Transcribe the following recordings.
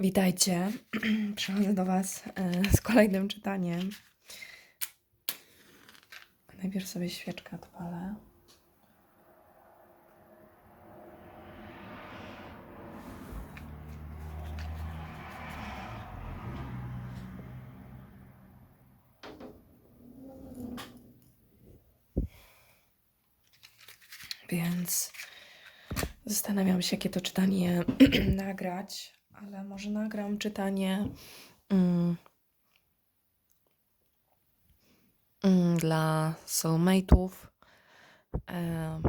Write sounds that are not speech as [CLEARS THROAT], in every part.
Witajcie. [CLEARS THROAT] Przychodzę do Was e, z kolejnym czytaniem. Najpierw sobie świeczkę odpalę. Więc zastanawiam się, jakie to czytanie [CLEARS THROAT] nagrać, ale może nagram czytanie mm, mm, dla soulmate'ów, em,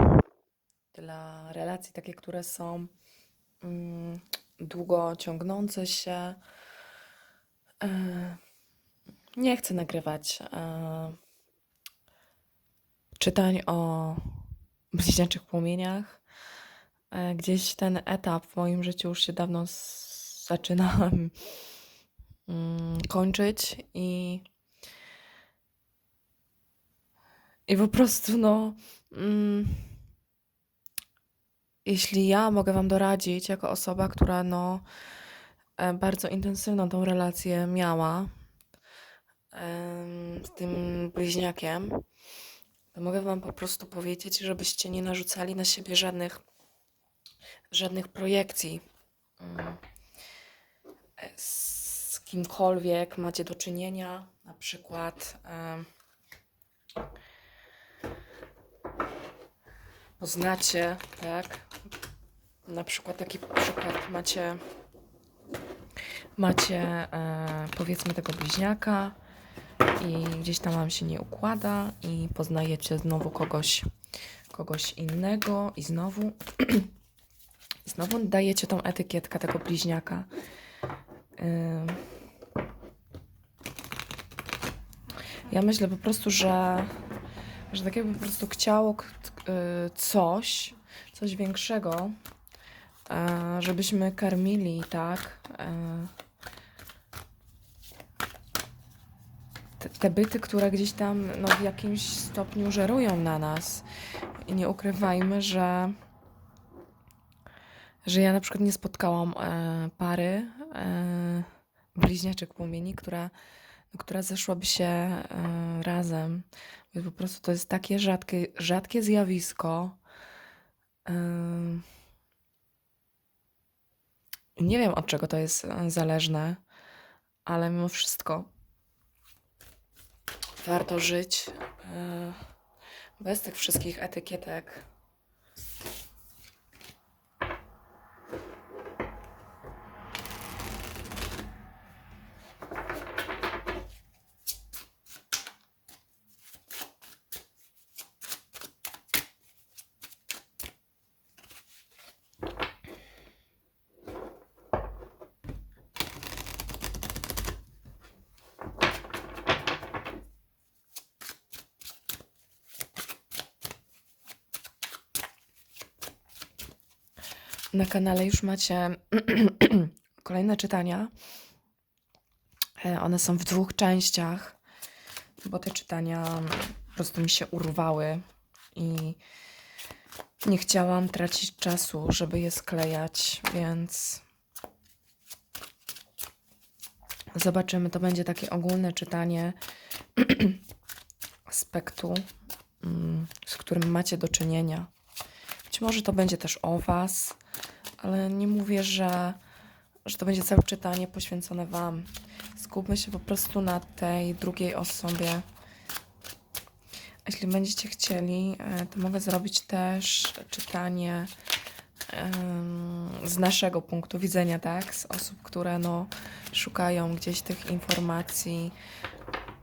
dla relacji takie, które są mm, długo ciągnące się. E, nie chcę nagrywać e, czytań o bliźniaczych płomieniach. E, Gdzieś ten etap w moim życiu już się dawno s- zaczyna mm, kończyć i, i po prostu no mm, jeśli ja mogę Wam doradzić jako osoba, która no e, bardzo intensywną tą relację miała z tym bliźniakiem, to mogę Wam po prostu powiedzieć, żebyście nie narzucali na siebie żadnych, żadnych projekcji. Z kimkolwiek macie do czynienia, na przykład poznacie, tak? Na przykład taki przykład macie, macie e, powiedzmy tego bliźniaka i gdzieś tam wam się nie układa i poznajecie znowu kogoś, kogoś innego i znowu [CLEARS THROAT] znowu dajecie tą etykietkę tego bliźniaka. Ja myślę po prostu, że, że tak jakby po prostu chciało coś, coś większego, e, żebyśmy karmili, tak, e, te byty, które gdzieś tam no, w jakimś stopniu żerują na nas. I nie ukrywajmy, że, że ja na przykład nie spotkałam e, pary e, bliźniaczych płomieni, która, która zeszłaby się e, razem. Bo po prostu to jest takie rzadkie, rzadkie zjawisko. Ym, nie wiem, od czego to jest e, zależne, ale mimo wszystko warto żyć e, bez tych wszystkich etykietek. Kanale już macie [CLEARS THROAT] kolejne czytania. E, One są w dwóch częściach, bo te czytania po prostu mi się urwały i nie chciałam tracić czasu, żeby je sklejać, więc zobaczymy. To będzie takie ogólne czytanie [CLEARS THROAT] aspektu, mm, z którym macie do czynienia. Być może to będzie też o Was, ale nie mówię, że, że to będzie całe czytanie poświęcone Wam. Skupmy się po prostu na tej drugiej osobie. Jeśli będziecie chcieli, e, to mogę zrobić też czytanie z naszego punktu widzenia, tak? Z osób, które no, szukają gdzieś tych informacji.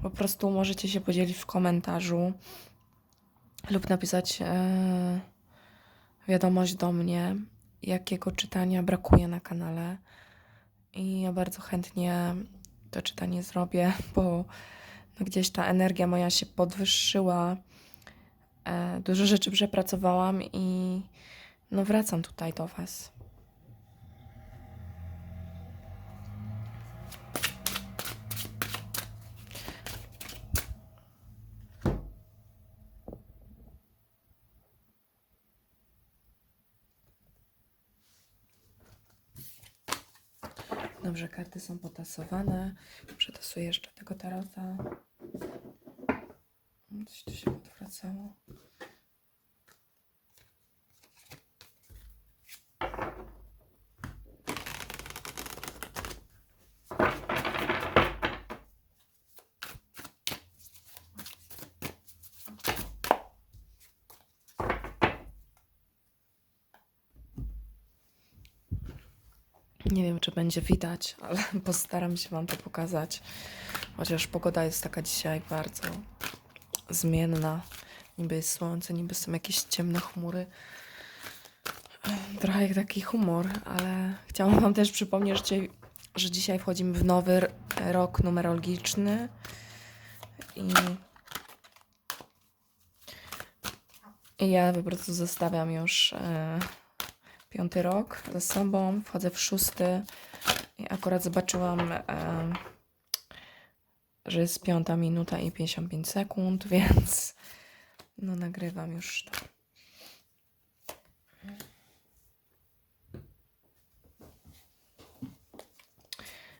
Po prostu możecie się podzielić w komentarzu lub napisać e, wiadomość do mnie, jakiego czytania brakuje na kanale. I ja bardzo chętnie to czytanie zrobię, [LAUGHS] bo no gdzieś ta energia moja się podwyższyła. E, dużo rzeczy przepracowałam i no wracam tutaj do Was. Dobrze, karty są potasowane. Przetasuję jeszcze tego tarota. Coś tu się odwracało. Nie wiem, czy będzie widać, [LAUGHS] ale postaram się Wam to pokazać. Chociaż pogoda jest taka dzisiaj bardzo zmienna. Niby jest słońce, niby są jakieś ciemne chmury. Trochę jak taki humor, ale chciałam Wam też przypomnieć, że dzisiaj, wchodzimy w nowy rok numerologiczny. I, I ja po prostu zostawiam już e, piąty rok za sobą, wchodzę w szósty i akurat zobaczyłam, e, że jest piąta minuta i 55 sekund, [LAUGHS] więc no nagrywam już to.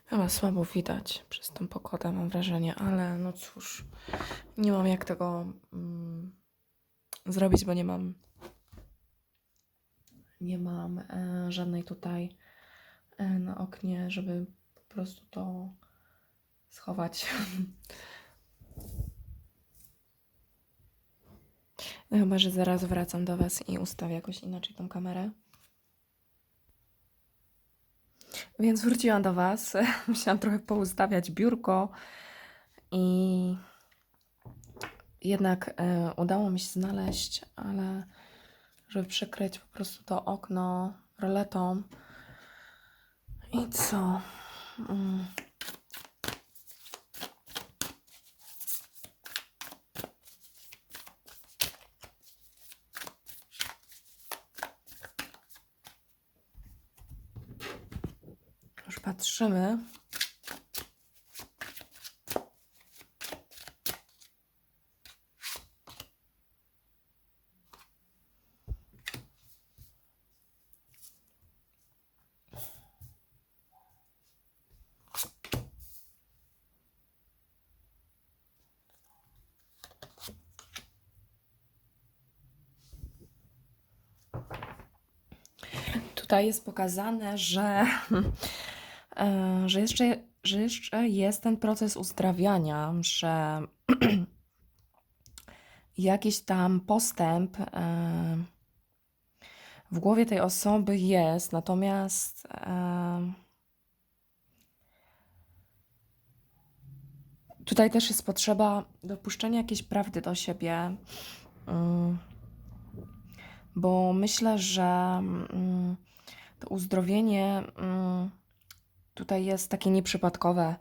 Chyba słabo widać przez tą pogodę, mam wrażenie, ale no cóż, nie mam jak tego mm, zrobić, bo nie mam nie mam e, żadnej tutaj e, na oknie, żeby po prostu to schować. [LAUGHS] No chyba, że zaraz wracam do Was i ustawię jakoś inaczej tą kamerę. Więc wróciłam do Was. [LAUGHS] Musiałam trochę poustawiać biurko i jednak e, udało mi się znaleźć, ale żeby przykryć po prostu to okno roletą. I co? Mm. Już patrzymy. Tutaj jest pokazane, że, [LAUGHS] e, że, jeszcze, że jeszcze jest ten proces uzdrawiania, że [CLEARS THROAT] jakiś tam postęp e, w głowie tej osoby jest, natomiast e, tutaj też jest potrzeba dopuszczenia jakiejś prawdy do siebie. mm, bo myślę, że mm, to uzdrowienie mm, tutaj jest takie nieprzypadkowe,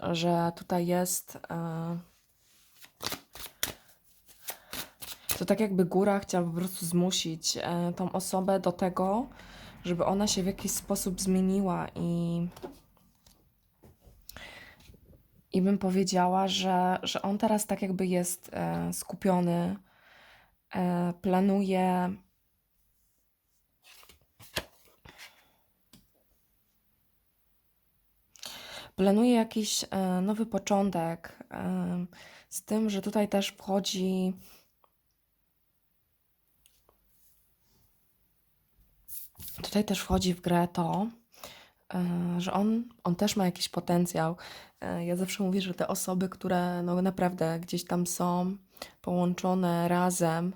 że tutaj jest. e, To tak jakby góra chciała po prostu zmusić e, tą osobę do tego, żeby ona się w jakiś sposób zmieniła i. I bym powiedziała, że, że on teraz tak jakby jest e, skupiony, planuje Planuję jakiś e, nowy początek, e, z tym, że tutaj też wchodzi. Tutaj też wchodzi w grę to, e, że on, on też ma jakiś potencjał. Ja zawsze mówię, że te osoby, które no naprawdę gdzieś tam są połączone razem,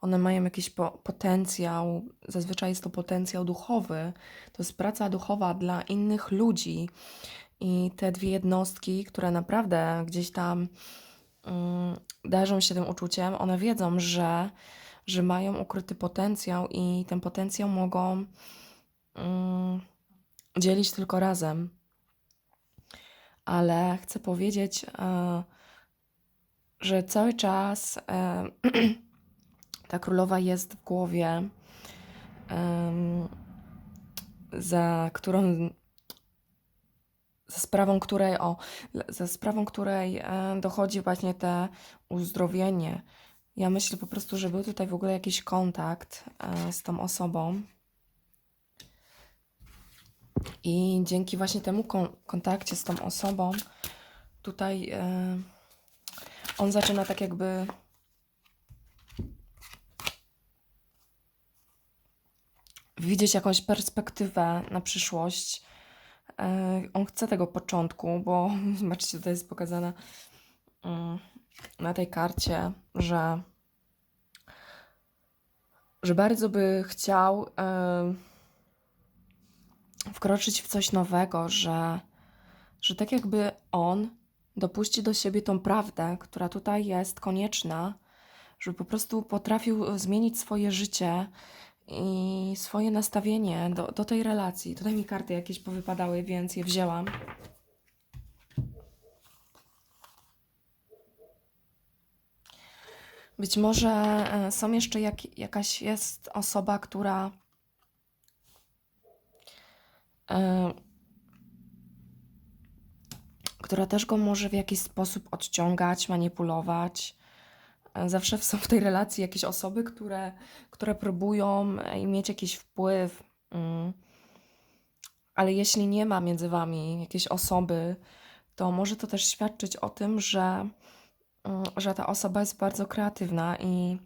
one mają jakiś po potencjał, zazwyczaj jest to potencjał duchowy, to jest praca duchowa dla innych ludzi. I te dwie jednostki, które naprawdę gdzieś tam mm, darzą się tym uczuciem, one wiedzą, że, że mają ukryty potencjał i ten potencjał mogą mm, dzielić tylko razem. Ale chcę powiedzieć, e, że cały czas e, [CLEARS THROAT] ta królowa jest w głowie, em, za którą, za sprawą której, o, za sprawą której e, dochodzi właśnie te uzdrowienie. Ja myślę po prostu, że był tutaj w ogóle jakiś kontakt e, z tą osobą. I dzięki właśnie temu kon- kontakcie z tą osobą, tutaj e, on zaczyna tak jakby widzieć jakąś perspektywę na przyszłość. E, On chce tego początku, bo [LAUGHS] zobaczcie, tutaj jest pokazane mm, na tej karcie, że, że bardzo by chciał e, wkroczyć w coś nowego, że, że tak jakby on dopuści do siebie tą prawdę, która tutaj jest konieczna, żeby po prostu potrafił zmienić swoje życie i swoje nastawienie do, do tej relacji. Tutaj mi karty jakieś powypadały, więc je wzięłam. Być może e, są jeszcze jak, jakaś jest osoba, która e, która też go może w jakiś sposób odciągać, manipulować. E, Zawsze są w tej relacji jakieś osoby, które, które próbują e, mieć jakiś wpływ. mm. Ale jeśli nie ma między wami jakiejś osoby, to może to też świadczyć o tym, że, mm, że ta osoba jest bardzo kreatywna i,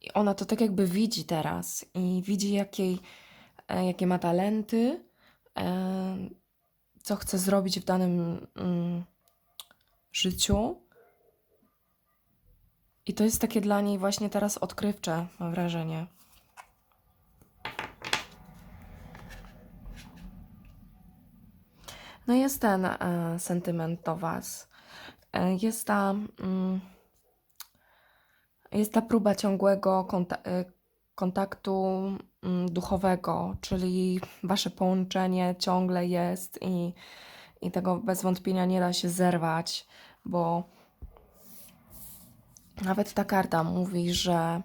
i ona to tak jakby widzi teraz i widzi, jakiej, e, jakie ma talenty, co chce zrobić w danym mm, życiu. I to jest takie dla niej właśnie teraz odkrywcze, mam wrażenie. No jest ten e, sentyment do Was. E, jest ta, mm, jest ta próba ciągłego e, kontaktu mm, duchowego, czyli Wasze połączenie ciągle jest i, i tego bez wątpienia nie da się zerwać, bo nawet ta karta mówi, że,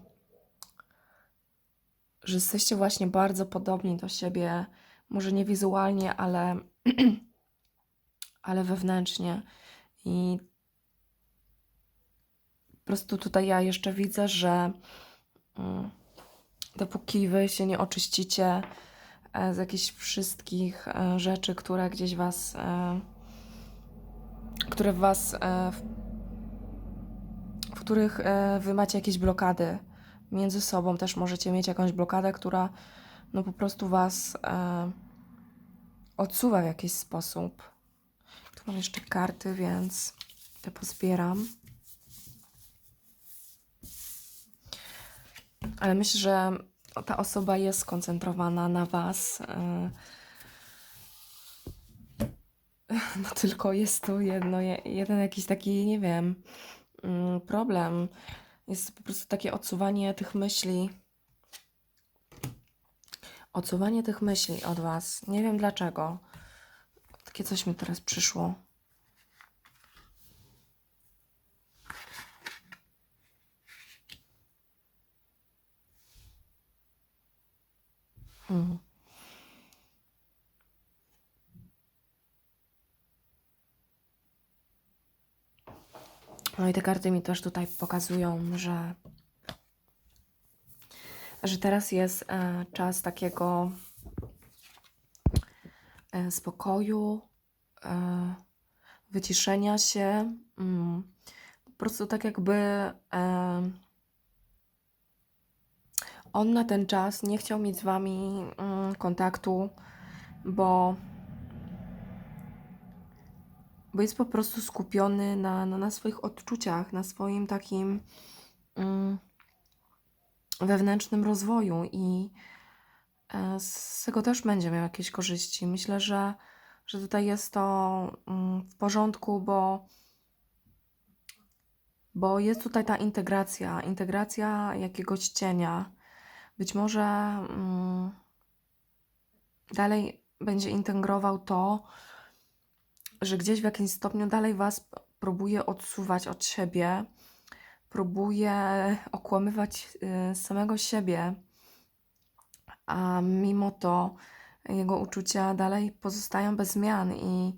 że jesteście właśnie bardzo podobni do siebie, może nie wizualnie, ale, [CLEARS THROAT] ale wewnętrznie. I po prostu tutaj ja jeszcze widzę, że mm, dopóki wy się nie oczyścicie z jakichś wszystkich e, rzeczy, które gdzieś was, e, które w was, e, w, których e, wy macie jakieś blokady między sobą, też możecie mieć jakąś blokadę, która no po prostu was e, odsuwa w jakiś sposób. Tu mam jeszcze karty, więc te pozbieram. Ale myślę, że ta osoba jest skoncentrowana na Was. e, No tylko jest tu jedno, je- jeden jakiś taki, nie wiem, mm, problem. Jest po prostu takie odsuwanie tych myśli. Odsuwanie tych myśli od Was. Nie wiem dlaczego. Takie coś mi teraz przyszło. Mhm. No i te karty mi też tutaj pokazują, że, że teraz jest e, czas takiego e, spokoju, e, wyciszenia się. Mm, po prostu tak jakby e, on na ten czas nie chciał mieć z wami mm, kontaktu, bo bo jest po prostu skupiony na, na, na swoich odczuciach, na swoim takim mm, wewnętrznym rozwoju i e, z tego też będzie miał jakieś korzyści. Myślę, że, że tutaj jest to mm, w porządku, bo, bo jest tutaj ta integracja, integracja jakiegoś cienia. Być może mm, dalej będzie integrował to, że gdzieś w jakimś stopniu dalej Was próbuje odsuwać od siebie, próbuje okłamywać y, samego siebie, a mimo to jego uczucia dalej pozostają bez zmian i,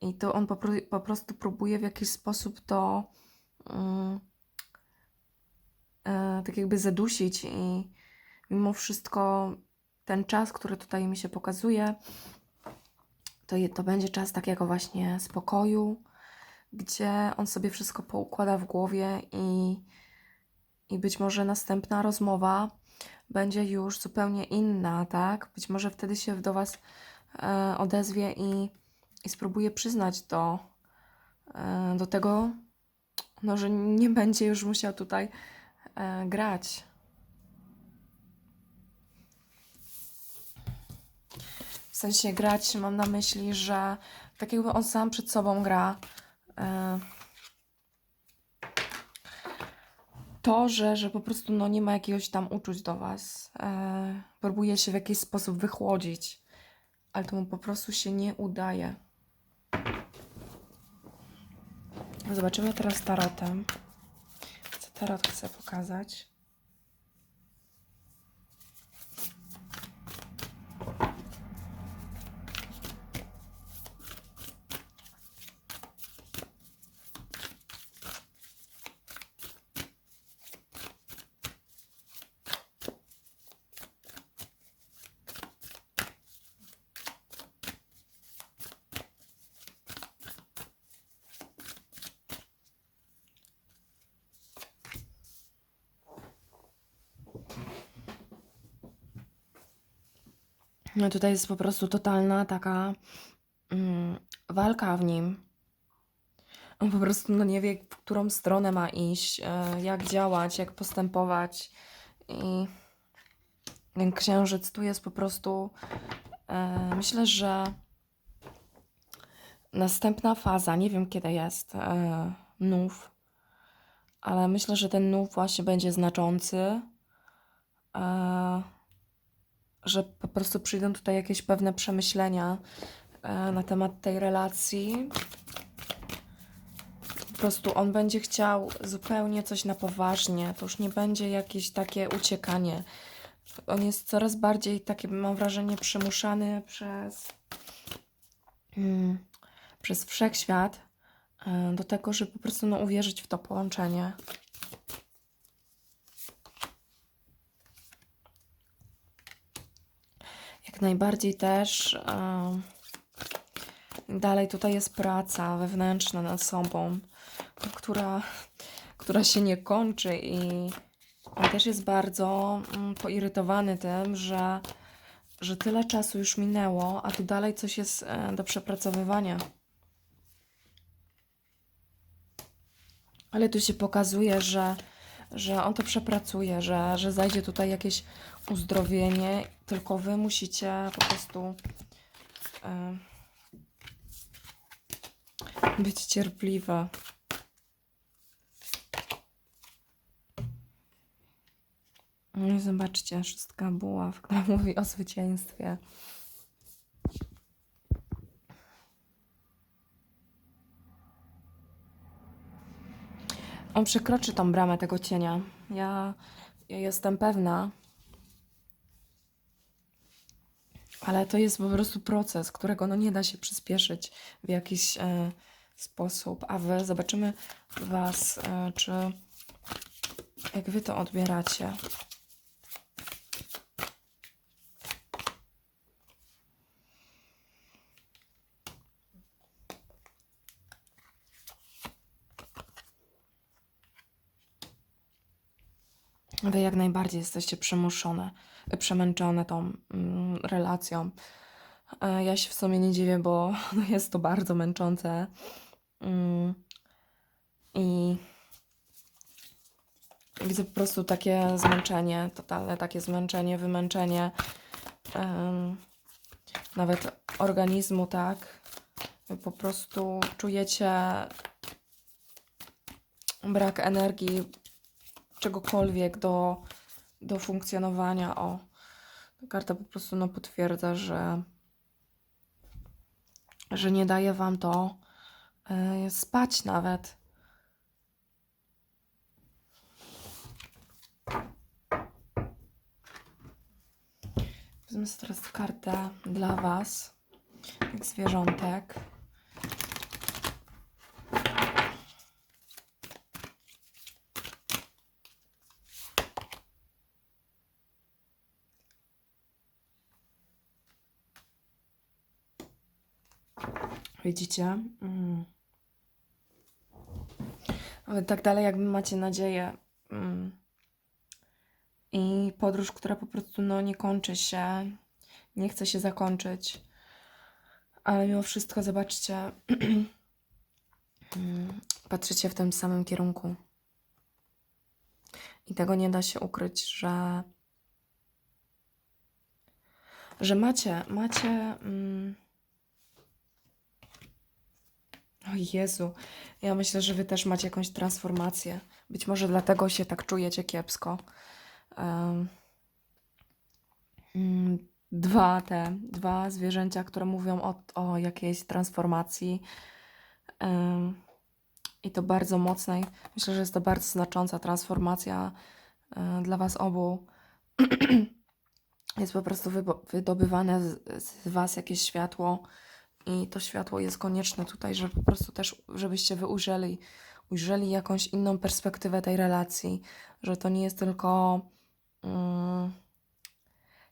i to on po, po prostu próbuje w jakiś sposób to mm, e, tak jakby zadusić i mimo wszystko ten czas, który tutaj mi się pokazuje, to, to będzie czas takiego właśnie spokoju, gdzie on sobie wszystko poukłada w głowie i, i być może następna rozmowa będzie już zupełnie inna, tak? Być może wtedy się do Was e, odezwie i, i spróbuje przyznać do, e, do tego, no, że nie będzie już musiał tutaj e, grać. W sensie grać mam na myśli, że tak jakby on sam przed sobą gra. E, to, że, że po prostu no, nie ma jakiegoś tam uczuć do Was. E, próbuje się w jakiś sposób wychłodzić, ale to mu po prostu się nie udaje. Zobaczymy teraz tarotem. Co tarot chce pokazać? No tutaj jest po prostu totalna taka mm, walka w nim. On po prostu no nie wie, w którą stronę ma iść, e, jak działać, jak postępować. I ten księżyc tu jest po prostu. E, myślę, że następna faza, nie wiem kiedy jest, e, nów, ale myślę, że ten nów właśnie będzie znaczący. Że po prostu przyjdą tutaj jakieś pewne przemyślenia e, na temat tej relacji. Po prostu on będzie chciał zupełnie coś na poważnie. To już nie będzie jakieś takie uciekanie. On jest coraz bardziej takie, mam wrażenie, przymuszany przez, mm, przez wszechświat e, do tego, żeby po prostu no, uwierzyć w to połączenie. Najbardziej też. em, dalej tutaj jest praca wewnętrzna nad sobą, która, która się nie kończy i on też jest bardzo mm, poirytowany tym, że, że tyle czasu już minęło, a tu dalej coś jest e, do przepracowywania. Ale tu się pokazuje, że, że on to przepracuje, że, że zajdzie tutaj jakieś uzdrowienie, tylko wy musicie po prostu e, być cierpliwe. No i zobaczcie, szóstka buław, która mówi o zwycięstwie. On przekroczy tą bramę tego cienia. Ja, ja jestem pewna. Ale to jest po prostu proces, którego no nie da się przyspieszyć w jakiś e, sposób. A wy zobaczymy was, e, czy jak wy to odbieracie. Wy jak najbardziej jesteście przymuszone, przemęczone tą mm, relacją. E, Ja się w sumie nie dziwię, bo [LAUGHS] jest to bardzo męczące. Mm, I widzę po prostu takie zmęczenie, totalne takie zmęczenie, wymęczenie em, nawet organizmu, tak? Po prostu czujecie brak energii czegokolwiek do, do funkcjonowania. O, ta karta po prostu no, potwierdza, że, że nie daje wam to e, spać nawet. Wezmę teraz kartę dla was, jak zwierzątek. Widzicie? Mm. Ale tak dalej, jakby macie nadzieję. Mm. I podróż, która po prostu no, nie kończy się, nie chce się zakończyć. Ale mimo wszystko, zobaczcie, [CLEARS THROAT] mm, patrzycie w tym samym kierunku. I tego nie da się ukryć, że, że macie, macie. Mm, o Jezu, ja myślę, że wy też macie jakąś transformację. Być może dlatego się tak czujecie kiepsko. Mm, dwa te, dwa zwierzęcia, które mówią o, o jakiejś transformacji. I to bardzo mocnej. Myślę, że jest to bardzo znacząca transformacja e, dla was obu. [CLEARS THROAT] jest po prostu wydobywane z, z was jakieś światło i to światło jest konieczne tutaj, żeby po prostu też, żebyście wy ujrzeli, ujrzeli jakąś inną perspektywę tej relacji, że to nie jest tylko mm,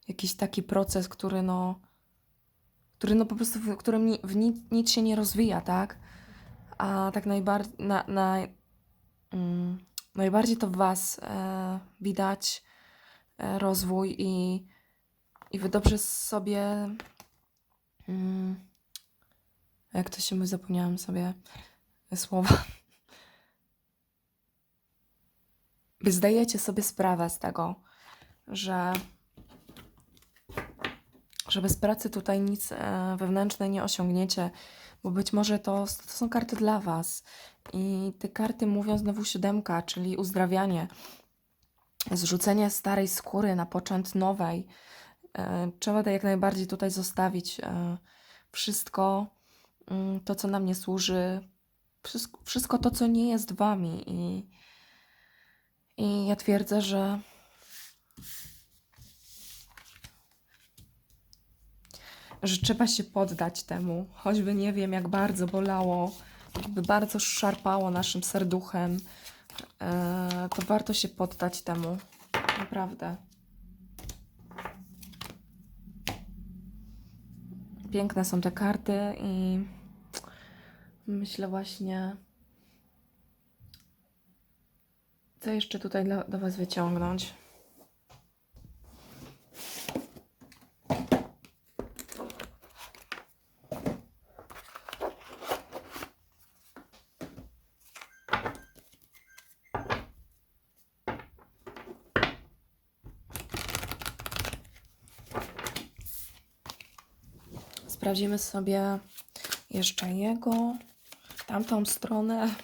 jakiś taki proces, który no, który no po prostu, w którym w nic, nic się nie rozwija, tak? A tak najbardziej, na, na, mm, najbardziej to w was e, widać e, rozwój i, i wy dobrze sobie mm, jak to się mówi, zapomniałam sobie słowa. Zdajecie sobie sprawę z tego, że, że bez pracy tutaj nic e, wewnętrznej nie osiągniecie, bo być może to, to są karty dla Was. I te karty mówią znowu siódemka, czyli uzdrawianie, zrzucenie starej skóry na począt nowej. E, trzeba to jak najbardziej tutaj zostawić. E, wszystko to, co nam nie służy, wszystko, wszystko to, co nie jest wami. I, I ja twierdzę, że że trzeba się poddać temu, choćby nie wiem, jak bardzo bolało, jakby bardzo szarpało naszym serduchem, e, to warto się poddać temu. Naprawdę. Piękne są te karty i myślę właśnie, co jeszcze tutaj dla, do Was wyciągnąć. Sprawdzimy sobie jeszcze jego, tamtą stronę.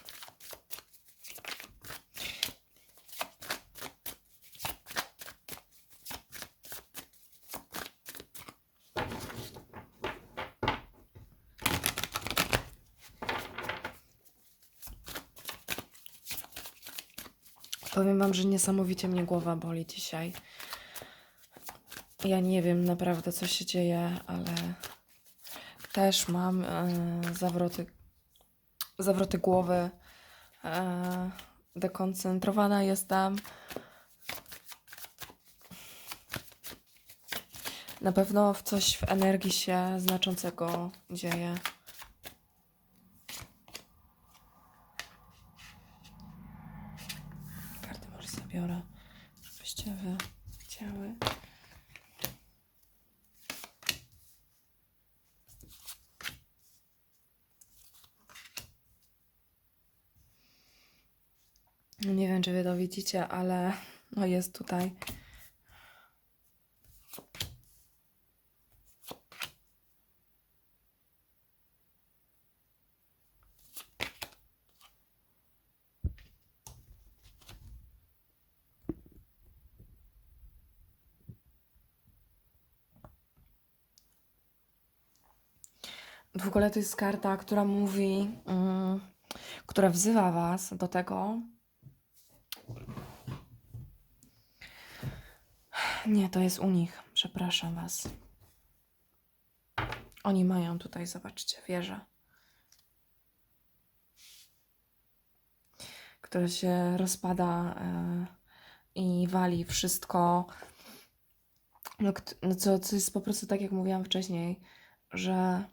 Powiem Wam, że niesamowicie mnie głowa boli dzisiaj. Ja nie wiem naprawdę, co się dzieje, ale też mam e, zawroty, zawroty głowy. E, dekoncentrowana jestem. Na pewno w coś w energii się znaczącego dzieje. Karty może zabiorę, żebyście wy chciały. No Nie wiem, czy wy to widzicie, ale no jest tutaj. W ogóle to jest karta, która mówi, mm, która wzywa was do tego, Nie, to jest u nich. Przepraszam Was. Oni mają tutaj, zobaczcie, wieżę. Która się rozpada e, i wali wszystko. No, no co, co jest po prostu tak, jak mówiłam wcześniej, że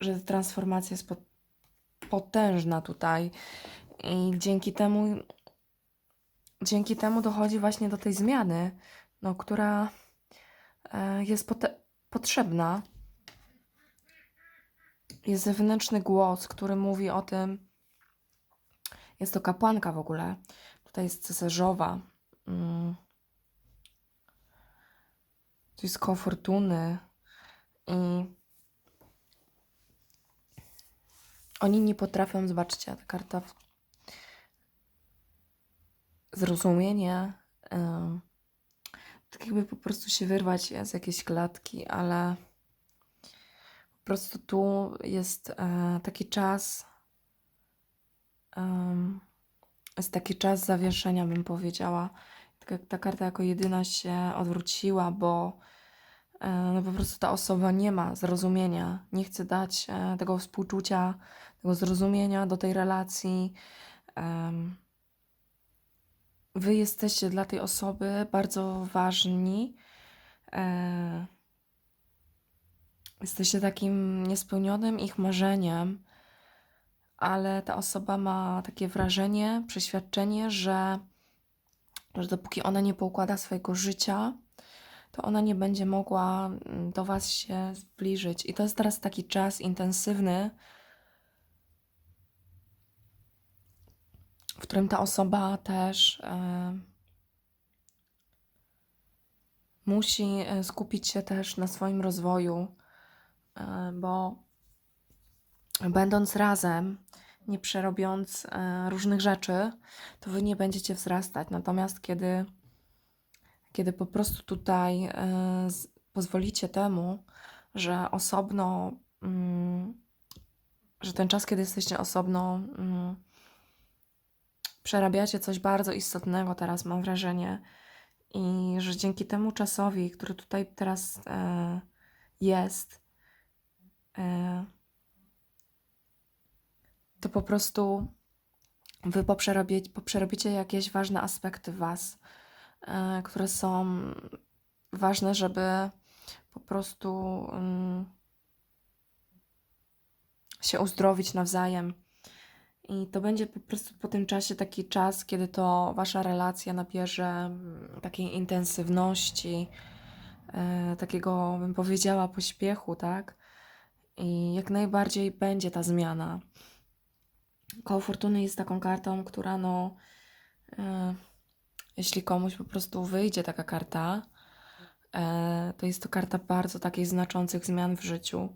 że transformacja jest pot- potężna tutaj i dzięki temu dzięki temu dochodzi właśnie do tej zmiany, no, która e, jest potrzebna. Jest zewnętrzny głos, który mówi o tym. Jest to kapłanka w ogóle. Tutaj jest cesarzowa. Mm. Tu jest koło fortuny. I oni nie potrafią, zobaczcie, ta karta w- zrozumienie, tak jakby po prostu się wyrwać z jakiejś klatki, ale po prostu tu jest e, taki czas, jest taki czas zawieszenia, bym powiedziała. Tak jak ta karta jako jedyna się odwróciła, bo e, no po prostu ta osoba nie ma zrozumienia, nie chce dać e, tego współczucia, tego zrozumienia do tej relacji. Em, Wy jesteście dla tej osoby bardzo ważni. E, jesteście takim niespełnionym ich marzeniem, ale ta osoba ma takie wrażenie, przeświadczenie, że, że dopóki ona nie poukłada swojego życia, to ona nie będzie mogła mm, do Was się zbliżyć. I to jest teraz taki czas intensywny, w którym ta osoba też e, musi e, skupić się też na swoim rozwoju, e, bo będąc razem, nie przerobiąc różnych rzeczy, to wy nie będziecie wzrastać. Natomiast kiedy, kiedy po prostu tutaj pozwolicie temu, że osobno, mm, że ten czas, kiedy jesteście osobno, mm, przerabiacie coś bardzo istotnego teraz, mam wrażenie. I że dzięki temu czasowi, który tutaj teraz e, jest, e, to po prostu wy poprzerobicie jakieś ważne aspekty was, e, które są ważne, żeby po prostu mm, się uzdrowić nawzajem. I to będzie po prostu po tym czasie taki czas, kiedy to wasza relacja nabierze mm, takiej intensywności, e, takiego, bym powiedziała, pośpiechu, tak? I jak najbardziej będzie ta zmiana. Koło Fortuny jest taką kartą, która no, e, jeśli komuś po prostu wyjdzie taka karta, e, to jest to karta bardzo takich znaczących zmian w życiu.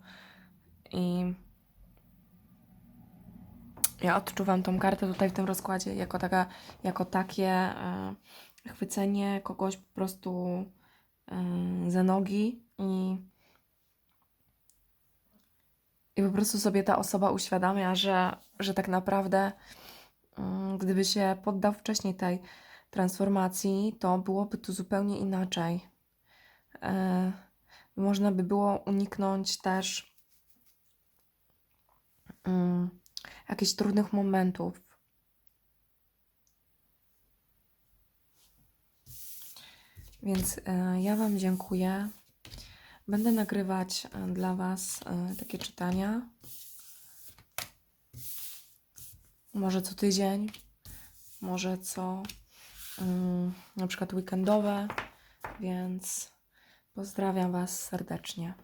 I ja odczuwam tą kartę tutaj w tym rozkładzie jako, taka, jako takie e, chwycenie kogoś po prostu e, za nogi i, i po prostu sobie ta osoba uświadamia, że, że tak naprawdę mm, gdyby się poddał wcześniej tej transformacji, to byłoby tu zupełnie inaczej. E, można by było uniknąć też mm, jakichś trudnych momentów. Więc e, ja Wam dziękuję. Będę nagrywać e, dla Was e, takie czytania. Może co tydzień, może co mm, na przykład weekendowe, więc pozdrawiam Was serdecznie.